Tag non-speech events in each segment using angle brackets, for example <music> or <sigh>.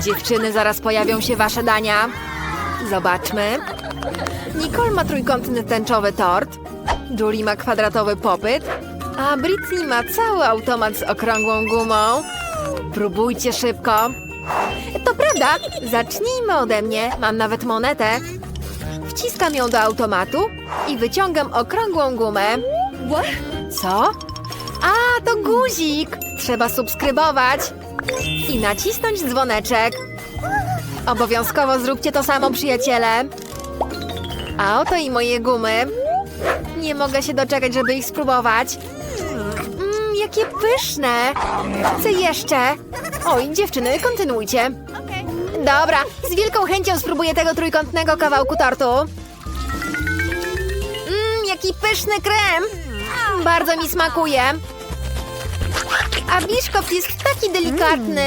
Dziewczyny, zaraz pojawią się wasze dania. Zobaczmy. Nicole ma trójkątny tęczowy tort. Julie ma kwadratowy popyt. A Britney ma cały automat z okrągłą gumą. Próbujcie szybko. To prawda. Zacznijmy ode mnie. Mam nawet monetę. Wciskam ją do automatu i wyciągam okrągłą gumę. Co? A, to guzik! Trzeba subskrybować i nacisnąć dzwoneczek. Obowiązkowo zróbcie to samo, przyjaciele. A oto i moje gumy. Nie mogę się doczekać, żeby ich spróbować. Mmm, jakie pyszne! Chcę jeszcze. Oj, dziewczyny, kontynuujcie. Dobra, z wielką chęcią spróbuję tego trójkątnego kawałku tortu. Mmm, jaki pyszny krem! Bardzo mi smakuje. A biszkopt jest taki delikatny.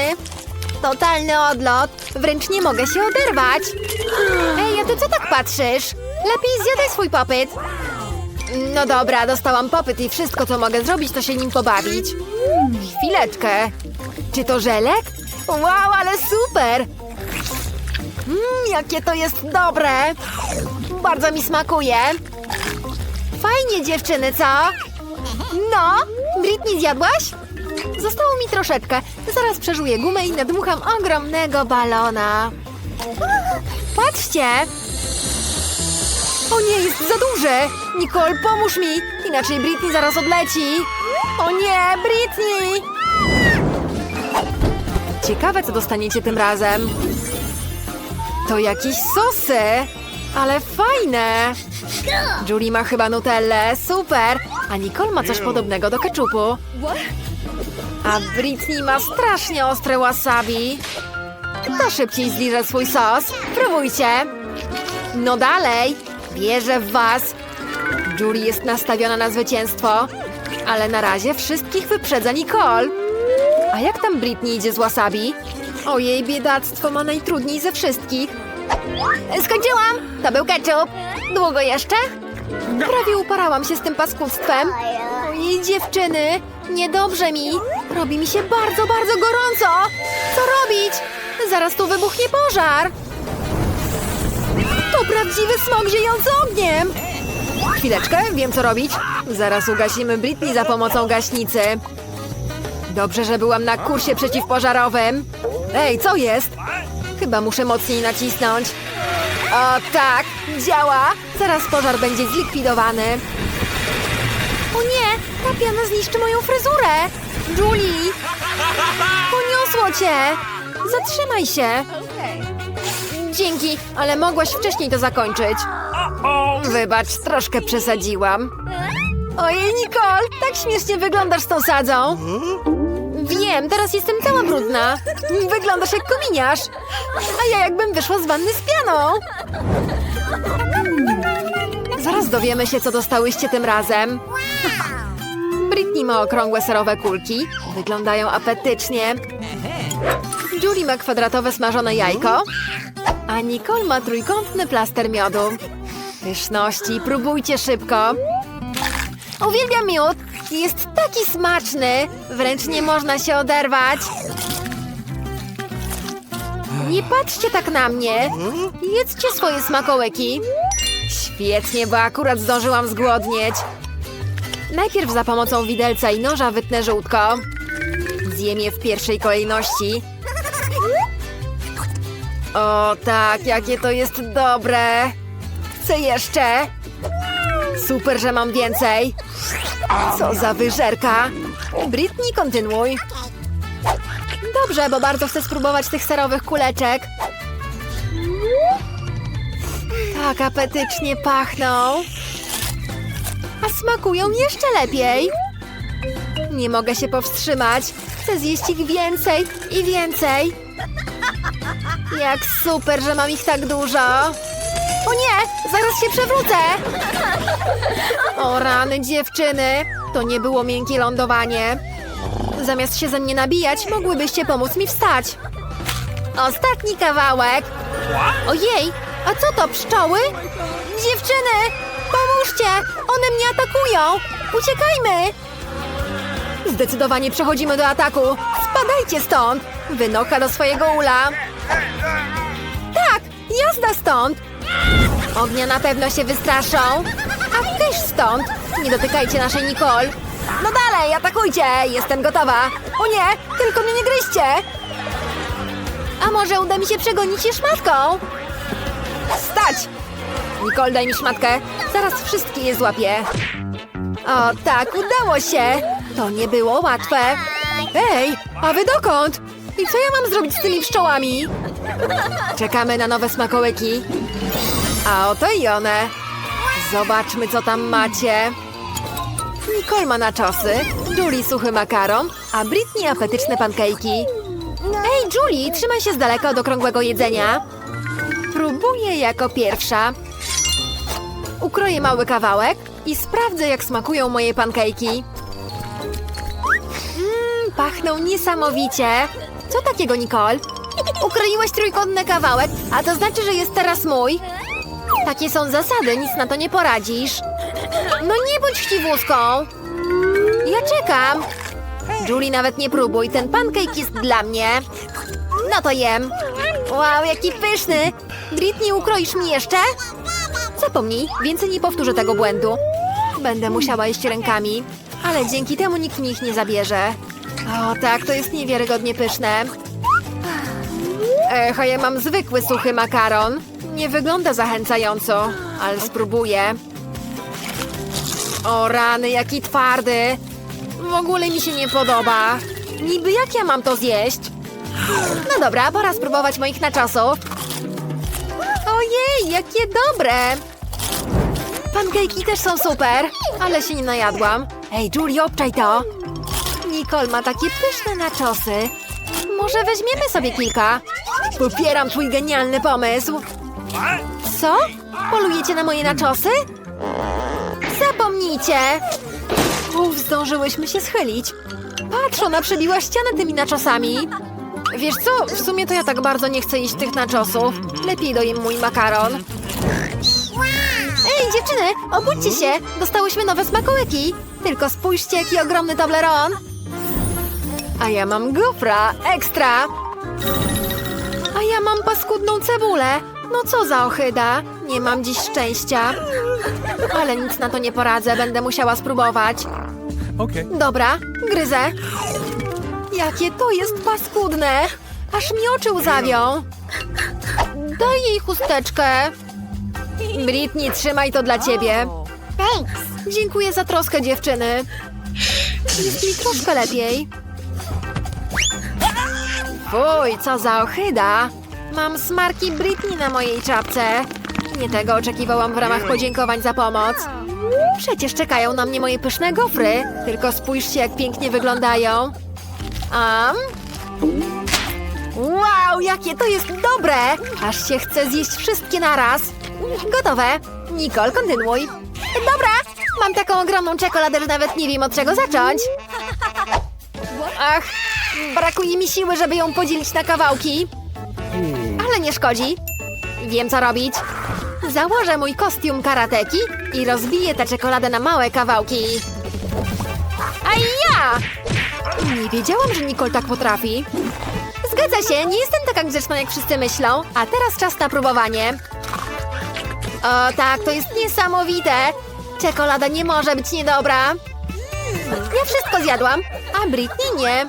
Totalny odlot. Wręcz nie mogę się oderwać. Ej, a ty co tak patrzysz? Lepiej zjadaj swój popyt. No dobra, dostałam popyt i wszystko, co mogę zrobić, to się nim pobawić. Chwileczkę. Czy to żelek? Wow, ale super! Mmm, jakie to jest dobre! Bardzo mi smakuje. Fajnie, dziewczyny, co? No, Britney zjadłaś? Zostało mi troszeczkę. Zaraz przeżuję gumę i nadmucham ogromnego balona. Patrzcie! O nie, jest za duże! Nicole, pomóż mi! Inaczej Britney zaraz odleci! O nie, Britney! Ciekawe, co dostaniecie tym razem. To jakieś sosy! Ale fajne! Julie ma chyba nutellę, super! A Nicole ma coś podobnego do keczupu. A Britney ma strasznie ostre wasabi. Kto szybciej zliże swój sos? Próbujcie! No dalej! Wierzę w was! Julie jest nastawiona na zwycięstwo, ale na razie wszystkich wyprzedza Nicole. A jak tam Britney idzie z wasabi? Ojej, biedactwo ma najtrudniej ze wszystkich. Skończyłam! To był ketchup. Długo jeszcze? Prawie uparałam się z tym paskudztwem. Ojej, dziewczyny, niedobrze mi. Robi mi się bardzo, bardzo gorąco. Co robić? Zaraz tu wybuchnie pożar. To prawdziwy smog ziejący ogniem. Chwileczkę, wiem co robić. Zaraz ugasimy Britney za pomocą gaśnicy. Dobrze, że byłam na kursie przeciwpożarowym. Ej, co jest? Chyba muszę mocniej nacisnąć. O tak, działa! Zaraz pożar będzie zlikwidowany. Piana zniszczy moją fryzurę! Julie! Poniosło cię! Zatrzymaj się! Dzięki, ale mogłaś wcześniej to zakończyć. Wybacz, troszkę przesadziłam. Ojej, Nicole, tak śmiesznie wyglądasz z tą sadzą. Wiem, teraz jestem cała brudna. Wyglądasz jak kominiarz. A ja jakbym wyszła z wanny z pianą. Zaraz dowiemy się, co dostałyście tym razem. Britney ma okrągłe serowe kulki. Wyglądają apetycznie. Julie ma kwadratowe smażone jajko. A Nicole ma trójkątny plaster miodu. Pyszności, próbujcie szybko. Uwielbiam miód. Jest taki smaczny. Wręcz nie można się oderwać. Nie patrzcie tak na mnie. Jedzcie swoje smakołyki. Świetnie, bo akurat zdążyłam zgłodnieć. Najpierw za pomocą widelca i noża wytnę żółtko. Zjem je w pierwszej kolejności. O tak, jakie to jest dobre. Chcę jeszcze. Super, że mam więcej. Co za wyżerka. Britney, kontynuuj. Dobrze, bo bardzo chcę spróbować tych serowych kuleczek. Tak apetycznie pachną. Smakują jeszcze lepiej. Nie mogę się powstrzymać. Chcę zjeść ich więcej i więcej. Jak super, że mam ich tak dużo. O nie, zaraz się przewrócę. O rany dziewczyny, to nie było miękkie lądowanie. Zamiast się ze mnie nabijać, mogłybyście pomóc mi wstać. Ostatni kawałek. Ojej, a co to, pszczoły? Dziewczyny, pomóżcie, one mnie atakują. Uciekajmy. Zdecydowanie przechodzimy do ataku. Spadajcie stąd! Wynocha do swojego ula! Tak! Jazda stąd! Ognia na pewno się wystraszą! A też stąd! Nie dotykajcie naszej Nicole! No dalej, atakujcie! Jestem gotowa! O nie! Tylko mnie nie gryźcie! A może uda mi się przegonić je szmatką? Stać! Nicole, daj mi szmatkę. Zaraz wszystkie je złapię. O, tak, udało się. To nie było łatwe. Ej, a wy dokąd? I co ja mam zrobić z tymi pszczołami? Czekamy na nowe smakołyki. A oto i one. Zobaczmy, co tam macie. Nicole ma naczosy, Julie suchy makaron, a Britney apetyczne pankejki. Ej, Julie, trzymaj się z daleka od okrągłego jedzenia. Próbuję jako pierwsza. Ukroję mały kawałek i sprawdzę, jak smakują moje pankejki. Mmm, pachną niesamowicie. Co takiego, Nicole? Ukroiłeś trójkątny kawałek, a to znaczy, że jest teraz mój. Takie są zasady, nic na to nie poradzisz. No nie bądź chciwuską. Ja czekam. Julie, nawet nie próbuj, ten pancake jest dla mnie. No to jem. Wow, jaki pyszny. Britney, ukroisz mi jeszcze? Zapomnij, więcej nie powtórzę tego błędu. Będę musiała jeść rękami, ale dzięki temu nikt mi ich nie zabierze. O tak, to jest niewiarygodnie pyszne. Ech, a ja mam zwykły suchy makaron. Nie wygląda zachęcająco, ale spróbuję. O rany, jaki twardy. W ogóle mi się nie podoba. Niby jak ja mam to zjeść? No dobra, pora spróbować moich naczosów. Ojej, jakie dobre! Pankejki też są super, ale się nie najadłam. Ej, Julie, obczaj to! Nicole ma takie pyszne naczosy. Może weźmiemy sobie kilka? Popieram twój genialny pomysł. Co? Polujecie na moje naczosy? Zapomnijcie! Uf, zdążyłyśmy się schylić. Patrz, ona przebiła ścianę tymi naczosami. Wiesz co, w sumie to ja tak bardzo nie chcę jeść tych naczosów. Lepiej dojem mój makaron. Ej, dziewczyny, obudźcie się! Dostałyśmy nowe smakołyki. Tylko spójrzcie, jaki ogromny Toblerone. A ja mam gofra, ekstra. A ja mam paskudną cebulę. No co za ochyda. Nie mam dziś szczęścia. Ale nic na to nie poradzę, będę musiała spróbować. Okay. Dobra, gryzę. Jakie to jest paskudne! Aż mi oczy łzawią. Daj jej chusteczkę. Britney, trzymaj to dla ciebie. Thanks. Dziękuję za troskę, dziewczyny. Jest mi troszkę lepiej. Fuj, co za ochyda. Mam smarki Britney na mojej czapce. Nie tego oczekiwałam w ramach podziękowań za pomoc. Przecież czekają na mnie moje pyszne gofry. Tylko spójrzcie, jak pięknie wyglądają. Am? Wow, jakie to jest dobre! Aż się chce zjeść wszystkie naraz. Gotowe. Nicole, kontynuuj. Dobra, mam taką ogromną czekoladę, że nawet nie wiem od czego zacząć. Ach, brakuje mi siły, żeby ją podzielić na kawałki. Ale nie szkodzi. Wiem, co robić. Założę mój kostium karateki i rozbiję tę czekoladę na małe kawałki. A ja! Nie wiedziałam, że Nicole tak potrafi. Zgadza się, nie jestem taka grzeczna, jak wszyscy myślą. A teraz czas na próbowanie. O tak, to jest niesamowite. Czekolada nie może być niedobra. Ja wszystko zjadłam, a Britney nie.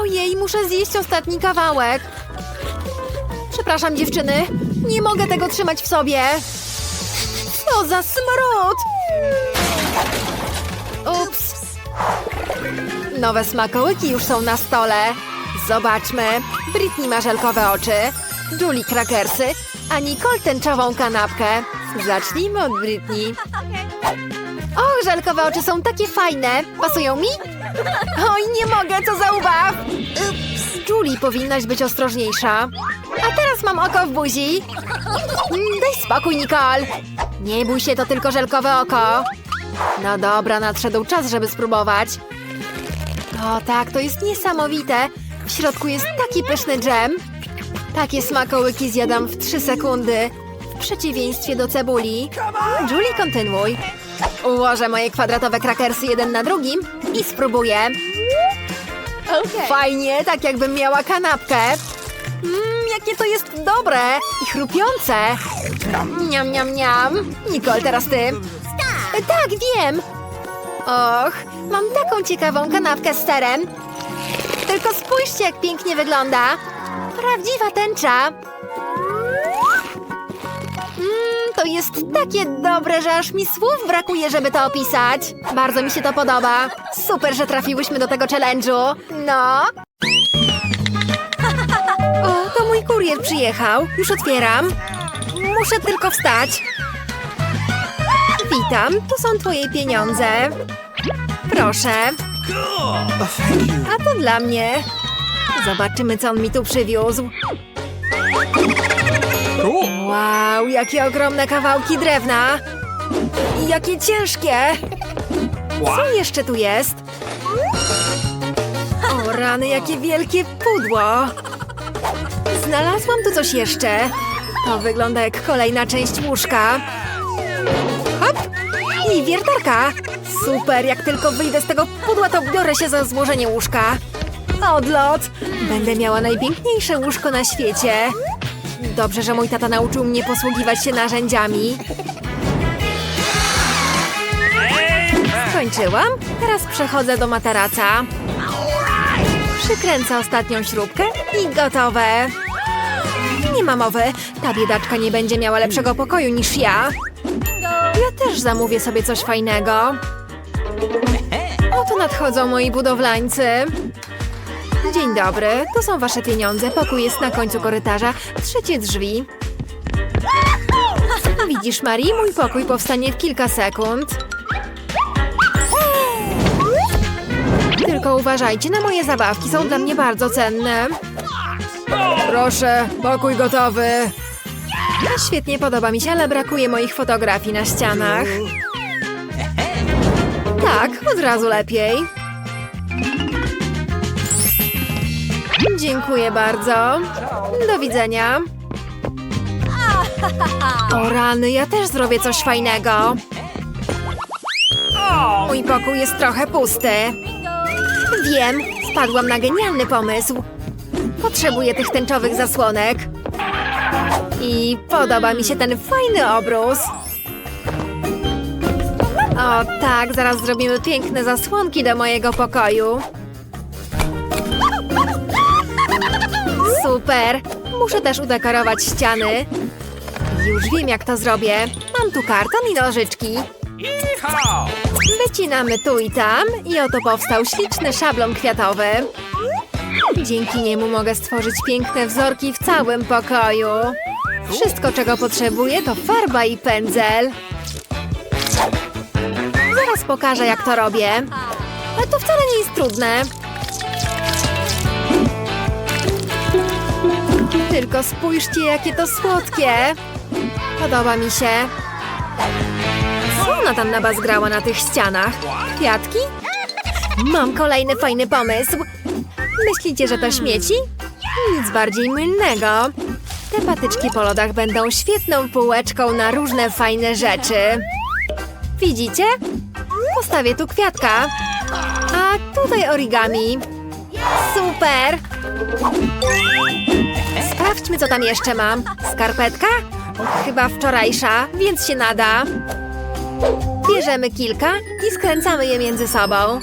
Ojej, muszę zjeść ostatni kawałek. Przepraszam, dziewczyny. Nie mogę tego trzymać w sobie. Co za smród! Ups. Nowe smakołyki już są na stole. Zobaczmy. Britney ma żelkowe oczy, Julie krakersy, a Nicole tęczową kanapkę. Zacznijmy od Britney. Och, żelkowe oczy są takie fajne. Pasują mi? Oj, nie mogę, co za ubaw! Ups. Julie, powinnaś być ostrożniejsza. A teraz mam oko w buzi. Mm, Daj spokój, Nicole. Nie bój się, to tylko żelkowe oko. No dobra, nadszedł czas, żeby spróbować. O tak, to jest niesamowite. W środku jest taki pyszny dżem. Takie smakołyki zjadam w 3 sekundy. W przeciwieństwie do cebuli. Julie, kontynuuj. Ułożę moje kwadratowe krakersy jeden na drugim i spróbuję. Fajnie, tak jakbym miała kanapkę. Mmm, jakie to jest dobre i chrupiące. Niam, niam, niam. Nicole, teraz ty. E, Tak, wiem. Och, mam taką ciekawą kanapkę z serem. Tylko spójrzcie, jak pięknie wygląda. Prawdziwa tęcza. Mmm, to jest takie dobre, że aż mi słów brakuje, żeby to opisać. Bardzo mi się to podoba. Super, że trafiłyśmy do tego challenge'u. No. <laughs> O, to mój kurier przyjechał. Już otwieram. Muszę tylko wstać. Witam, tu są twoje pieniądze. Proszę. A to dla mnie. Zobaczymy, co on mi tu przywiózł. Wow, jakie ogromne kawałki drewna. I jakie ciężkie. Co jeszcze tu jest? O rany, jakie wielkie pudło. Znalazłam tu coś jeszcze. To wygląda jak kolejna część łóżka. I wiertarka. Super, jak tylko wyjdę z tego pudła, to biorę się za złożenie łóżka. Odlot! Będę miała najpiękniejsze łóżko na świecie. Dobrze, że mój tata nauczył mnie posługiwać się narzędziami. Skończyłam. Teraz przechodzę do materaca. Przykręcę ostatnią śrubkę i gotowe. Nie ma mowy. Ta biedaczka nie będzie miała lepszego pokoju niż ja. Ja też zamówię sobie coś fajnego. Oto nadchodzą moi budowlańcy. Dzień dobry, to są wasze pieniądze. Pokój jest na końcu korytarza. Trzecie drzwi. Widzisz, Marii, mój pokój powstanie w kilka sekund. Tylko uważajcie, na moje zabawki są dla mnie bardzo cenne. Proszę, pokój gotowy. Świetnie podoba mi się, ale brakuje moich fotografii na ścianach. Tak, od razu lepiej. Dziękuję bardzo. Do widzenia. O rany, ja też zrobię coś fajnego. Mój pokój jest trochę pusty. Wiem, wpadłam na genialny pomysł. Potrzebuję tych tęczowych zasłonek. I podoba mi się ten fajny obrus. O tak, zaraz zrobimy piękne zasłonki do mojego pokoju. Super! Muszę też udekorować ściany. Już wiem, jak to zrobię. Mam tu karton i nożyczki. Wycinamy tu i tam i oto powstał śliczny szablon kwiatowy. Dzięki niemu mogę stworzyć piękne wzorki w całym pokoju. Wszystko, czego potrzebuję, to farba i pędzel. Zaraz pokażę, jak to robię. Ale to wcale nie jest trudne. Tylko spójrzcie, jakie to słodkie. Podoba mi się. Co ona tam nabazgrała na tych ścianach? Kwiatki? Mam kolejny fajny pomysł. Myślicie, że to śmieci? Nic bardziej mylnego. Te patyczki po lodach będą świetną półeczką na różne fajne rzeczy. Widzicie? Postawię tu kwiatka. A tutaj origami. Super! Sprawdźmy, co tam jeszcze mam. Skarpetka? Chyba wczorajsza, więc się nada. Bierzemy kilka i skręcamy je między sobą.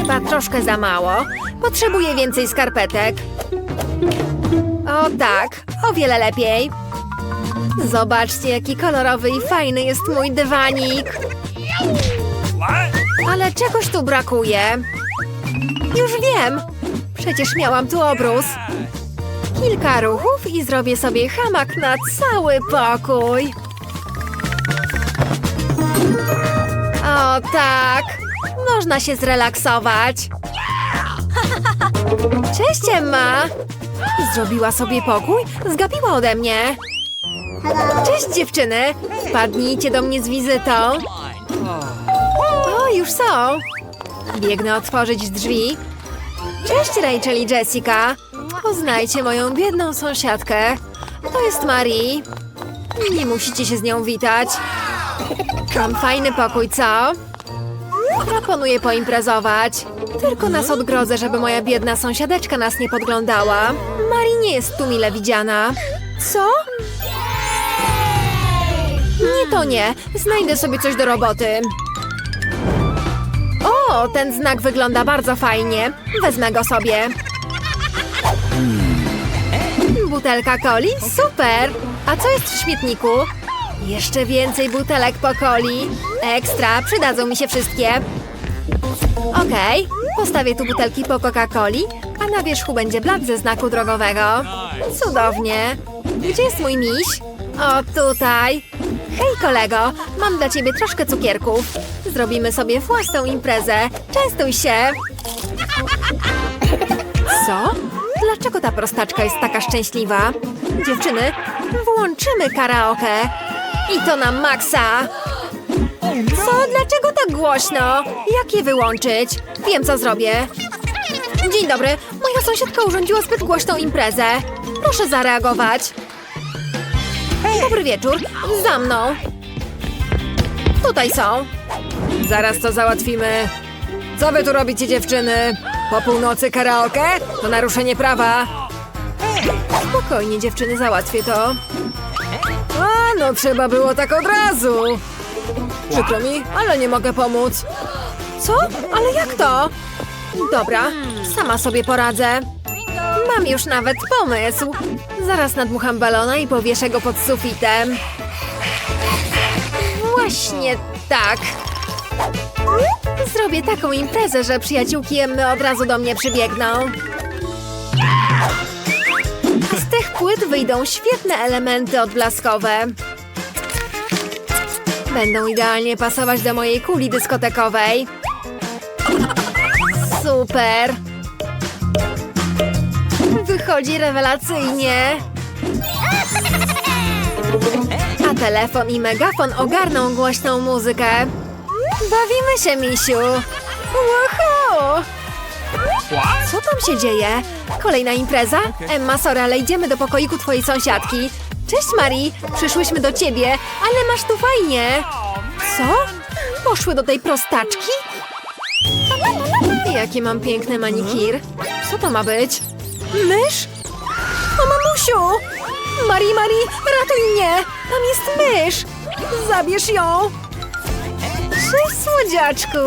Chyba troszkę za mało. Potrzebuję więcej skarpetek. O tak, o wiele lepiej. Zobaczcie, jaki kolorowy i fajny jest mój dywanik. Ale czegoś tu brakuje. Już wiem. Przecież miałam tu obrus. Kilka ruchów i zrobię sobie hamak na cały pokój. O tak, można się zrelaksować. <laughs> Cześć Emma. Zrobiła sobie pokój? Zgapiła ode mnie. Cześć dziewczyny. Wpadnijcie do mnie z wizytą. O, już są. Biegnę otworzyć drzwi. Cześć Rachel i Jessica. Poznajcie moją biedną sąsiadkę. To jest Marie. Nie musicie się z nią witać. Mam fajny pokój, co? Proponuję poimprezować. Tylko nas odgrodzę, żeby moja biedna sąsiadeczka nas nie podglądała. Mari nie jest tu mile widziana. Co? Nie to nie. Znajdę sobie coś do roboty. O, ten znak wygląda bardzo fajnie. Wezmę go sobie. Butelka coli? Super! A co jest w śmietniku? Jeszcze więcej butelek po coli. Ekstra, przydadzą mi się wszystkie. Okej, postawię tu butelki po Coca-Coli, a na wierzchu będzie blat ze znaku drogowego. Cudownie. Gdzie jest mój miś? O, tutaj. Hej kolego, mam dla ciebie troszkę cukierków. Zrobimy sobie własną imprezę. Częstuj się. Co? Dlaczego ta prostaczka jest taka szczęśliwa? Dziewczyny, włączymy karaoke. I to na maksa. Co? Dlaczego tak głośno? Jak je wyłączyć? Wiem, co zrobię. Dzień dobry. Moja sąsiadka urządziła zbyt głośną imprezę. Proszę zareagować. Dobry wieczór. Za mną. Tutaj są. Zaraz to załatwimy. Co wy tu robicie, dziewczyny? Po północy karaoke? To naruszenie prawa. Spokojnie, dziewczyny, załatwię to. A, no trzeba było tak od razu. Przykro mi, ale nie mogę pomóc. Co? Ale jak to? Dobra, sama sobie poradzę. Mam już nawet pomysł. Zaraz nadmucham balona i powieszę go pod sufitem. Właśnie tak. Zrobię taką imprezę, że przyjaciółki Emmy od razu do mnie przybiegną. Z tych płyt wyjdą świetne elementy odblaskowe. Będą idealnie pasować do mojej kuli dyskotekowej. Super! Wychodzi rewelacyjnie. A telefon i megafon ogarną głośną muzykę. Bawimy się, misiu! Woohoo! Co tam się dzieje? Kolejna impreza? Emma, sorry, ale idziemy do pokoiku twojej sąsiadki. Cześć, Marii! Przyszłyśmy do ciebie, ale masz tu fajnie! Co? Poszły do tej prostaczki? Jaki mam piękny manikir. Co to ma być? Mysz? O, mamusiu! Marii, Marii, ratuj mnie! Tam jest mysz! Zabierz ją! Cześć, słodziaczku!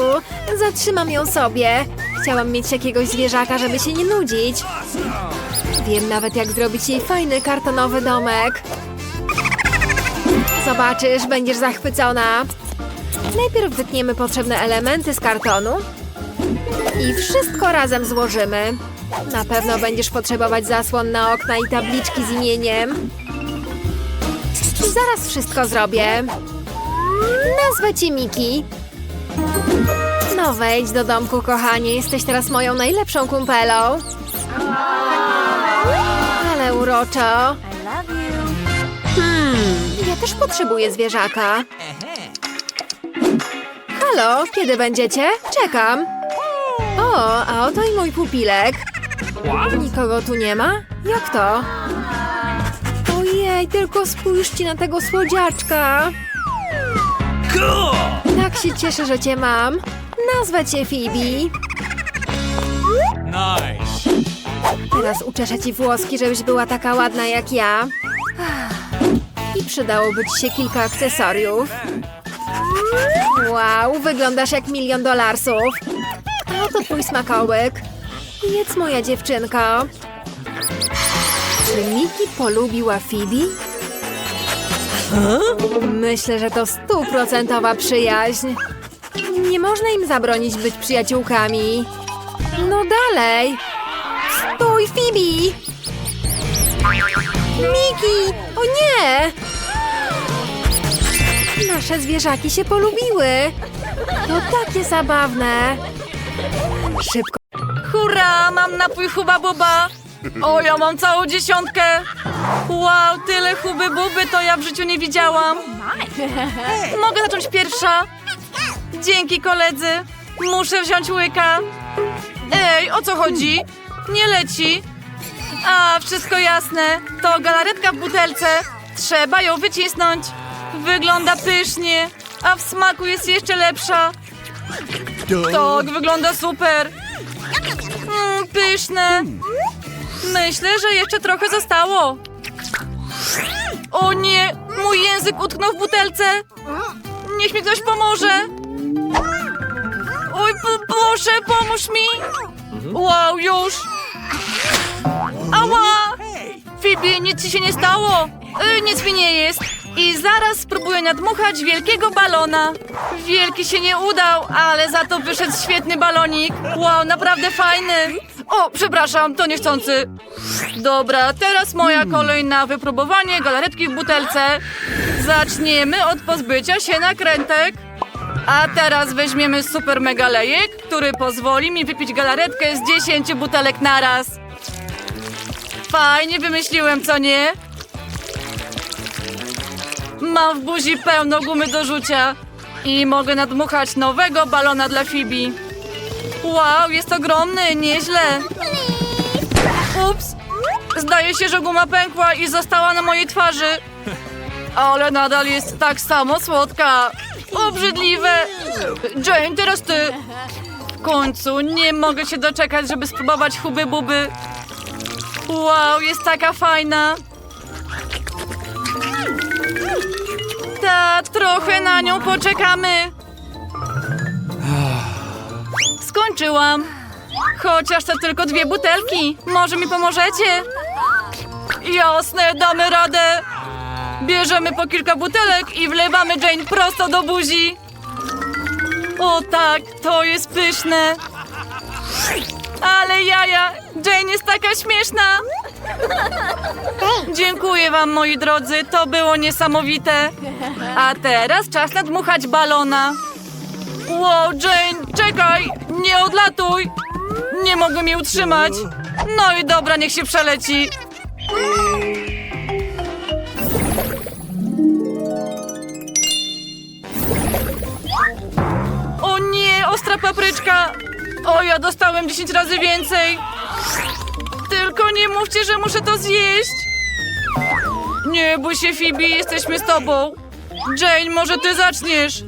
Zatrzymam ją sobie. Chciałam mieć jakiegoś zwierzaka, żeby się nie nudzić. Wiem nawet, jak zrobić jej fajny kartonowy domek. Zobaczysz, będziesz zachwycona. Najpierw wytniemy potrzebne elementy z kartonu i wszystko razem złożymy. Na pewno będziesz potrzebować zasłon na okna i tabliczki z imieniem. Zaraz wszystko zrobię. Nazwę cię Miki. No wejdź do domku, kochanie. Jesteś teraz moją najlepszą kumpelą. Ale uroczo. Hmm, ja też potrzebuję zwierzaka. Halo, kiedy będziecie? Czekam. O, a oto i mój pupilek. Nikogo tu nie ma? Jak to? Ojej, tylko spójrzcie na tego słodziaczka. Tak się cieszę, że cię mam. Nazwę cię Phoebe. Nice. Teraz uczeszę ci włoski, żebyś była taka ładna jak ja. I przydałoby ci się kilka akcesoriów. Wow, wyglądasz jak milion dolarsów. A oto twój smakołyk. Jedz moja dziewczynko. Czy Miki polubiła Phoebe? Myślę, że to stuprocentowa przyjaźń. Nie można im zabronić być przyjaciółkami. No dalej. Stój, Phoebe! Miki! O nie! Nasze zwierzaki się polubiły. To takie zabawne. Szybko. Hurra, mam napój Huba Buba! O, ja mam całą dziesiątkę! Wow, tyle Huby Buby to ja w życiu nie widziałam! Mogę zacząć pierwsza? Dzięki koledzy! Muszę wziąć łyka! Ej, o co chodzi? Nie leci! A, wszystko jasne! To galaretka w butelce! Trzeba ją wycisnąć! Wygląda pysznie, a w smaku jest jeszcze lepsza! Tak, wygląda super. Mm, pyszne. Myślę, że jeszcze trochę zostało. O nie, mój język utknął w butelce. Niech mi ktoś pomoże. Oj, proszę, pomóż mi. Wow, już. Ała! Fibi, nic ci się nie stało. Y, nic mi nie jest. I zaraz spróbuję nadmuchać wielkiego balona. Wielki się nie udał, ale za to wyszedł świetny balonik. Wow, naprawdę fajny. O, przepraszam, to niechcący. Dobra, teraz moja kolej na wypróbowanie galaretki w butelce. Zaczniemy od pozbycia się nakrętek. A teraz weźmiemy super mega lejek, który pozwoli mi wypić galaretkę z 10 butelek naraz. Fajnie wymyśliłem, co nie? Mam w buzi pełno gumy do rzucia i mogę nadmuchać nowego balona dla Fibi. Wow, jest ogromny, nieźle. Ups, zdaje się, że guma pękła i została na mojej twarzy. Ale nadal jest tak samo słodka. Obrzydliwe. Jane, teraz ty. W końcu nie mogę się doczekać, żeby spróbować huby buby. Wow, jest taka fajna. Ta, trochę na nią poczekamy. Skończyłam. Chociaż to tylko dwie butelki. Może mi pomożecie? Jasne, damy radę. Bierzemy po kilka butelek i wlewamy Jane prosto do buzi. O tak, to jest pyszne. Ale jaja, Jane jest taka śmieszna. Dziękuję wam, moi drodzy, to było niesamowite. A teraz czas nadmuchać balona. Wow, Jane, czekaj, nie odlatuj. Nie mogę mnie utrzymać. No i dobra, niech się przeleci. Papryczka! O, ja dostałem 10 razy więcej! Tylko nie mówcie, że muszę to zjeść! Nie bój się, Phoebe, jesteśmy z tobą! Jane, może ty zaczniesz?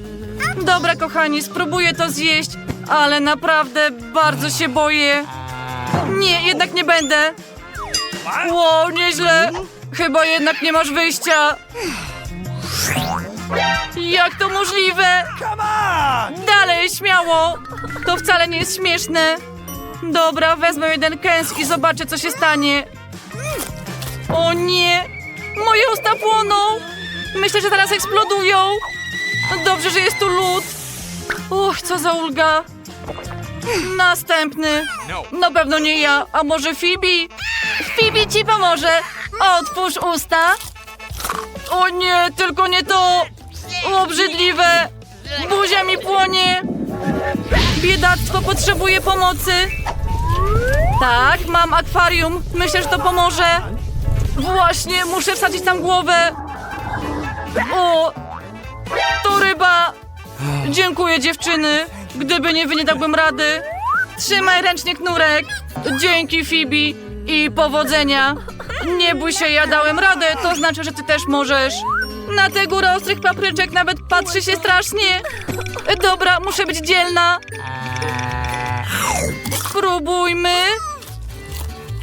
Dobra, kochani, spróbuję to zjeść, ale naprawdę bardzo się boję. Nie, jednak nie będę. Wow, nieźle. Chyba jednak nie masz wyjścia. Jak to możliwe? Dalej, śmiało! To wcale nie jest śmieszne. Dobra, wezmę jeden kęs i zobaczę, co się stanie. O nie! Moje usta płoną! Myślę, że teraz eksplodują. Dobrze, że jest tu lód. Uch, co za ulga. Następny. Na pewno nie ja, a może Phoebe? Phoebe ci pomoże. Otwórz usta. O nie, tylko nie to. Obrzydliwe! Buzia mi płonie! Biedactwo potrzebuje pomocy! Tak, mam akwarium. Myślę, że to pomoże. Właśnie, muszę wsadzić tam głowę. O, to ryba. Dziękuję, dziewczyny. Gdyby nie wy, nie dałbym rady. Trzymaj ręcznie knurek. Dzięki, Fibi. I powodzenia. Nie bój się, ja dałem radę. To znaczy, że ty też możesz. Na tę górę ostrych papryczek nawet patrzy się strasznie. Dobra, muszę być dzielna. Spróbujmy.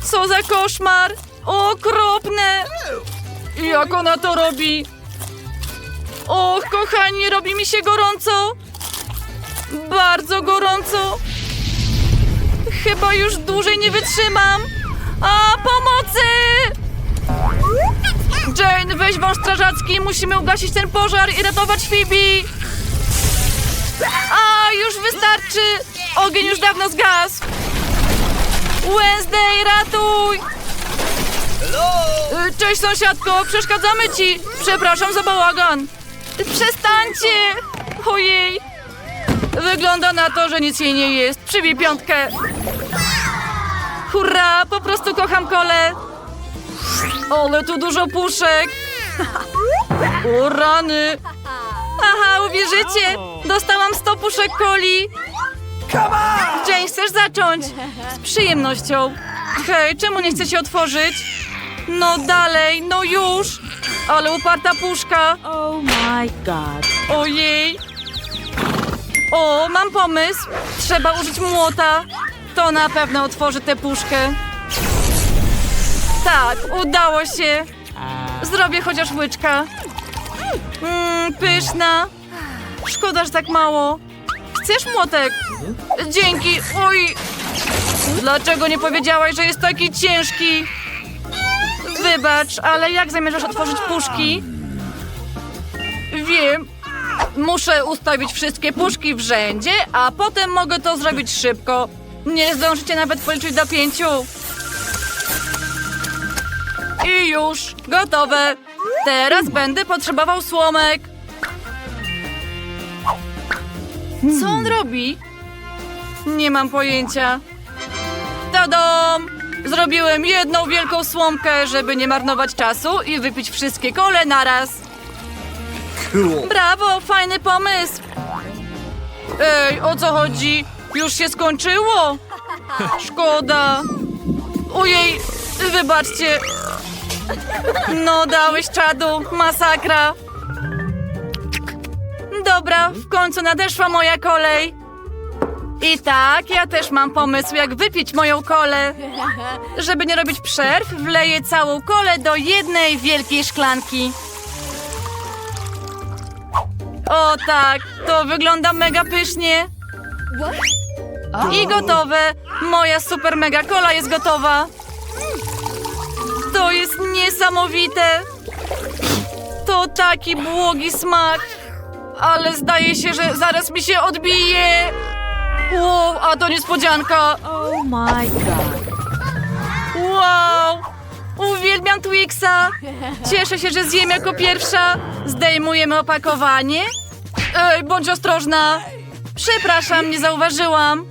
Co za koszmar. Okropne. Jak ona to robi? Och, kochani, robi mi się gorąco. Bardzo gorąco. Chyba już dłużej nie wytrzymam. A, pomocy! Jane, weź wąż strażacki, musimy ugasić ten pożar i ratować Phoebe. A, już wystarczy. Ogień już dawno zgasł. Wednesday, ratuj! Y, Cześć sąsiadko, przeszkadzamy ci. Przepraszam za bałagan. Przestańcie! Ojej! Wygląda na to, że nic jej nie jest. Przybij piątkę. Hurra! Po prostu kocham kole. Ale tu dużo puszek. <laughs> O rany. Aha, uwierzycie? Dostałam 100 puszek coli. Jane, chcesz zacząć? Z przyjemnością. Hej, czemu nie chce się otworzyć? No dalej, no już. Ale uparta puszka. Oh my god. Ojej! O, mam pomysł. Trzeba użyć młota. To na pewno otworzy tę puszkę. Tak, udało się. Zrobię chociaż łyczka. Mmm, pyszna. Szkoda, że tak mało. Chcesz młotek? Dzięki. Oj. Dlaczego nie powiedziałaś, że jest taki ciężki? Wybacz, ale jak zamierzasz otworzyć puszki? Wiem. Muszę ustawić wszystkie puszki w rzędzie, a potem mogę to zrobić szybko. Nie zdążycie nawet policzyć do pięciu. I już, gotowe. Teraz będę potrzebował słomek. Co on robi? Nie mam pojęcia. Tadam! Zrobiłem jedną wielką słomkę, żeby nie marnować czasu i wypić wszystkie kole naraz. Brawo, fajny pomysł. Ej, o co chodzi? Już się skończyło? Szkoda. Ojej, wybaczcie. No, dałeś czadu, masakra. Dobra, w końcu nadeszła moja kolej. I tak, ja też mam pomysł, jak wypić moją kolę. Żeby nie robić przerw, wleję całą kolę do jednej wielkiej szklanki. O tak, to wygląda mega pysznie. I gotowe. Moja super mega kola jest gotowa. To jest niesamowite. To taki błogi smak. Ale zdaje się, że zaraz mi się odbije. Wow, a to niespodzianka. Oh my god. Wow! Uwielbiam Twixa! Cieszę się, że zjem jako pierwsza. Zdejmujemy opakowanie. Ej, bądź ostrożna. Przepraszam, nie zauważyłam.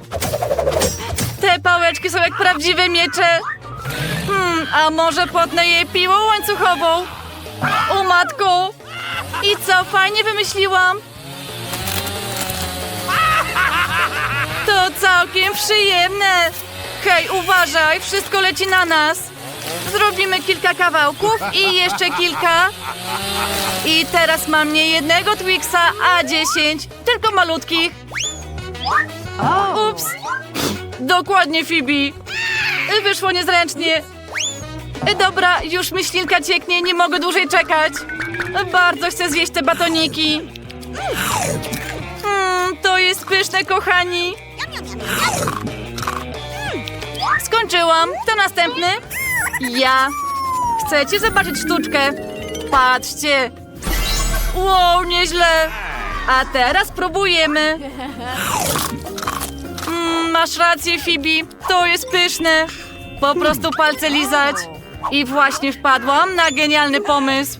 Te pałeczki są jak prawdziwe miecze. A może potnę je piłą łańcuchową? O matko! I co, fajnie wymyśliłam? To całkiem przyjemne. Hej, uważaj, wszystko leci na nas. Zrobimy kilka kawałków i jeszcze kilka. I teraz mam nie jednego Twixa, a dziesięć. Tylko malutkich. Ups. Dokładnie, Phoebe. Wyszło niezręcznie. Dobra, już mi ślinka cieknie, nie mogę dłużej czekać. Bardzo chcę zjeść te batoniki. Mm, to jest pyszne, kochani. Skończyłam. Kto następny? Ja. Chcecie zobaczyć sztuczkę? Patrzcie. Wow, nieźle. A teraz próbujemy. Mm, masz rację, Phoebe. To jest pyszne. Po prostu palce lizać. I właśnie wpadłam na genialny pomysł.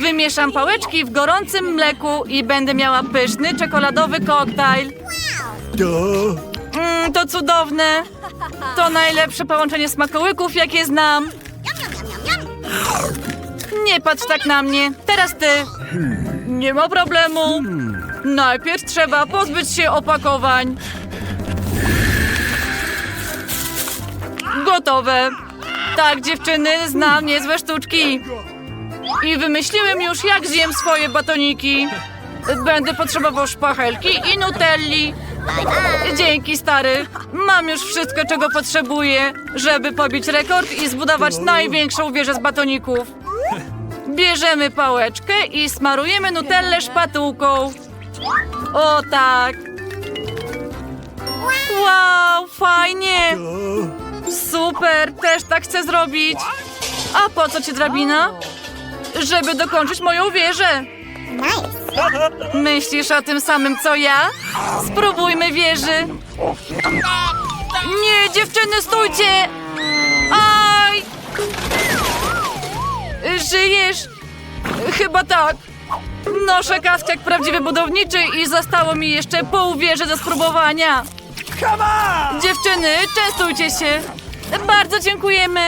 Wymieszam pałeczki w gorącym mleku i będę miała pyszny czekoladowy koktajl. Mm, to cudowne. To najlepsze połączenie smakołyków, jakie znam. Nie patrz tak na mnie. Teraz ty. Nie ma problemu. Najpierw trzeba pozbyć się opakowań. Gotowe. Tak, dziewczyny, znam niezłe sztuczki. I wymyśliłem już, jak zjem swoje batoniki. Będę potrzebował szpachelki i nutelli. Dzięki, stary. Mam już wszystko, czego potrzebuję, żeby pobić rekord i zbudować największą wieżę z batoników. Bierzemy pałeczkę i smarujemy nutellę szpatułką. O tak. Wow, fajnie. Super, też tak chcę zrobić. A po co ci drabina? Żeby dokończyć moją wieżę. Myślisz o tym samym co ja? Spróbujmy wieży. Nie, dziewczyny, stójcie! Aj! Żyjesz? Chyba tak. Noszę kask jak prawdziwy budowniczy i zostało mi jeszcze pół wieży do spróbowania. Dziewczyny, częstujcie się. Bardzo dziękujemy.